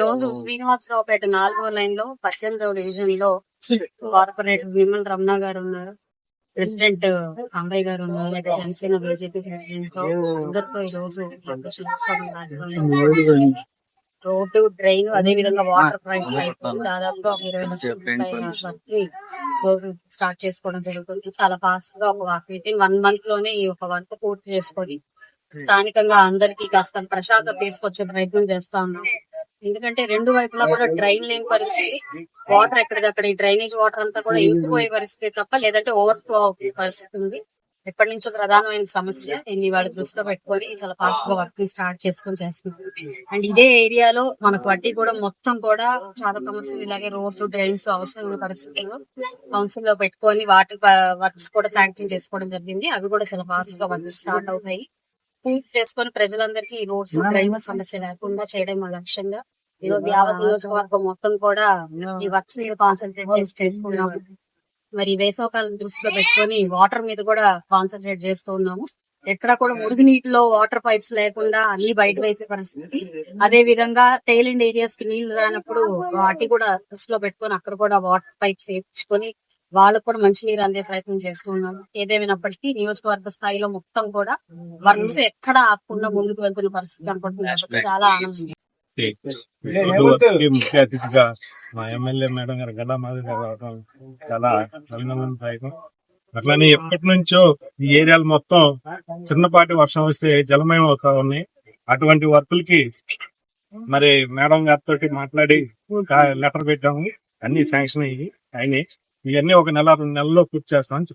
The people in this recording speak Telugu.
రోజు శ్రీనివాసరావుపేట నాలుగో లైన్లో పద్దెనిమిదవ డివిజన్లో కార్పొరేటర్ విమల్ రమణ గారు ఉన్నారు. ప్రెసిడెంట్ అంబయ్య గారు ఉన్నారు. జనసేన బీజేపీ ప్రెసిడెంట్ అందరితో ఈ రోజు రోడ్డు డ్రైన్ అదే విధంగా వాటర్ పైప్ దాదాపుగా ఒక ఇరవై లక్షల పైన వరకు రోజు స్టార్ట్ చేసుకోవడం జరుగుతుంది. చాలా ఫాస్ట్గా ఒక విత్ ఇన్ వన్ మంత్లోనే ఈ ఒక వర్క్ పూర్తి చేసుకొని స్థానికంగా అందరికీ కాస్త ప్రశాంతత తీసుకొచ్చే ప్రయత్నం చేస్తా ఉన్నాం. ఎందుకంటే రెండు వైపులా కూడా డ్రైన్ లేని పరిస్థితి. వాటర్ ఎక్కడికక్కడ ఈ డ్రైనేజ్ వాటర్ అంతా కూడా ఇంకిపోయే పరిస్థితి తప్ప లేదంటే ఓవర్ఫ్లో అయ్యే పరిస్థితి ఉంది. ఎప్పటి నుంచో ప్రధానమైన సమస్య దీన్ని వాళ్ళ దృష్టిలో పెట్టుకొని చాలా ఫాస్ట్గా వర్క్ స్టార్ట్ చేసుకొని చేస్తున్నాం. అండ్ ఇదే ఏరియాలో మనకు వడ్డీ కూడా మొత్తం కూడా చాలా సమస్యలు ఇలాగే రోడ్లు డ్రైన్స్ అవసరం ఉన్న పరిస్థితుల్లో కౌన్సిల్లో పెట్టుకొని వాటి వర్క్స్ కూడా శాంక్షన్ చేసుకోవడం జరిగింది. అవి కూడా చాలా ఫాస్ట్గా వర్క్ స్టార్ట్ అవుతాయి. పూర్తి చేసుకొని ప్రజలందరికీ ఈ రోడ్స్ డ్రైన్స్ సమస్య లేకుండా చేయడం మా లక్ష్యంగా ఈరోజు యావత్ నియోజకవర్గం మొత్తం కూడా ఈ వర్క్స్ మీద కాన్సన్ట్రేట్ చేసి చేస్తున్నాము. మరి వేసవకాలం దృష్టిలో పెట్టుకొని వాటర్ మీద కూడా కాన్సన్ట్రేట్ చేస్తూ ఉన్నాము. ఎక్కడ కూడా మురుగు నీటిలో వాటర్ పైప్స్ లేకుండా అన్ని బయట వేసే పరిస్థితి. అదే విధంగా టైలెండ్ ఏరియాస్కి నీళ్ళు రానప్పుడు వాటి కూడా దృష్టిలో పెట్టుకొని అక్కడ కూడా వాటర్ పైప్స్ వేయించుకొని వాళ్ళకు కూడా మంచి నీరు అందే ప్రయత్నం చేస్తూ ఉన్నాము. ఏదేమైనప్పటికీ నియోజకవర్గ స్థాయిలో మొత్తం కూడా వర్క్స్ ఎక్కడ ఆపకుండా ముందుకు వెళ్తున్న పరిస్థితి కనపడుతుంది చాలా ఆనందం వచ్చి ముఖ్య అతిథిగా మా ఎమ్మెల్యే మేడం గారు గల్లా మాధవ్ గారు రావడం చాలా అట్లనే ఎప్పటి నుంచో ఈ ఏరియాలు మొత్తం చిన్నపాటి వర్షం వస్తే జలమయం అవుతా ఉన్నాయి అటువంటి వర్కులకి మరి మేడం గారితో మాట్లాడి లెటర్ పెట్టాము. అన్ని శాంక్షన్ అయ్యి అయినాయి. ఇవన్నీ ఒక నెల రెండు నెలల్లో పూర్తి చేస్తామని.